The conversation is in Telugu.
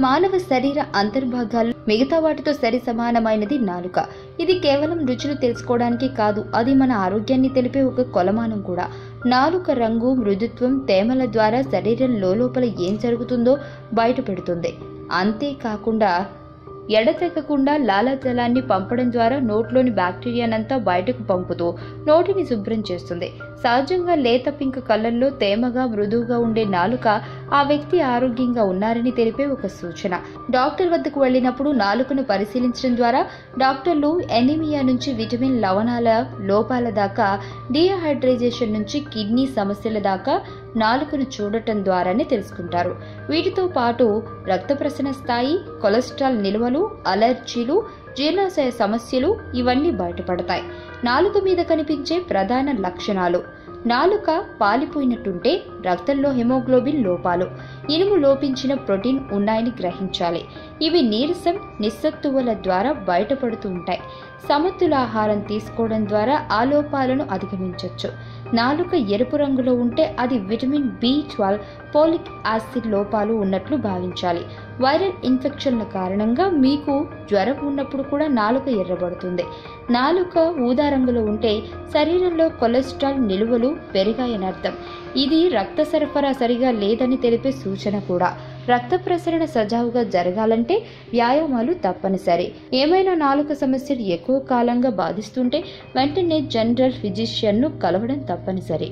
మానవ శరీర అంతర్భాగాలు మిగతా వాటితో సరి సమానమైనది నాలుక. ఇది కేవలం రుచులు తెలుసుకోవడానికి కాదు అది మన ఆరోగ్యాన్ని తెలిపే ఒక కొలమానం కూడా. నాలుక రంగు మృదుత్వం తేమల ద్వారా శరీరం లోపల ఏం జరుగుతుందో బయటపెడుతుంది. అంతేకాకుండా ఎడతెగకుండా లాలాజలాన్ని పంపడం ద్వారా నోట్లోని బ్యాక్టీరియానంతా బయటకు పంపుతూ నోటిని శుభ్రం చేస్తుంది. సహజంగా లేత పింక్ కలర్లో తేమగా మృదువుగా ఉండే నాలుక ఆ వ్యక్తి ఆరోగ్యంగా ఉన్నారని తెలిపే ఒక సూచన. డాక్టర్ వద్దకు వెళ్ళినప్పుడు నాలుకను పరిశీలించడం ద్వారా డాక్టర్లు ఎనిమియా నుంచి విటమిన్ లవణాల లోపాల దాకా డీహైడ్రేజేషన్ నుంచి కిడ్నీ సమస్యల దాకా నాలుకను చూడటం ద్వారానే తెలుసుకుంటారు. వీటితో పాటు రక్త ప్రసరణ స్థాయి కొలెస్ట్రాల్ నిల్వలు అలర్జీలు జీర్ణాశయ సమస్యలు ఇవన్నీ బయటపడతాయి. నాలుక మీద కనిపించే ప్రధాన లక్షణాలు నాలుక పాలిపోయినట్టుంటే రక్తంలో హిమోగ్లోబిన్ లోపాలు. ఇనుము లోపించిన ప్రోటీన్ ఉన్నాయని గ్రహించాలి. ఇవి నీరసం నిస్సత్తువుల ద్వారా బయటపడుతూ ఉంటాయి. సమతుల ఆహారం తీసుకోవడం ద్వారా ఆ లోపాలను అధిగమించవచ్చు నాలుక ఎరుపు రంగులో ఉంటే అది vitamin B twelve folic acid లోపాలు ఉన్నట్లు భావించాలి. వైరల్ ఇన్ఫెక్షన్ల కారణంగా మీకు జ్వరం ఉన్నప్పుడు కూడా నాలుక ఎర్రబడుతుంది. నాలుక ఊదా రంగులో ఉంటే శరీరంలో కొలెస్ట్రాల్ నిలువలు పెరిగాయని అర్థం. ఇది రక్త సరఫరా సరిగా లేదని తెలిపే సూచన కూడా. రక్త ప్రసరణ సజావుగా జరగాలంటే వ్యాయామాలు తప్పనిసరి. ఏమైనా నాలుక సమస్యలు ఎక్కువ కాలంగా బాధిస్తుంటే వెంటనే జనరల్ ఫిజిషియన్ను కలవడం తప్పనిసరి.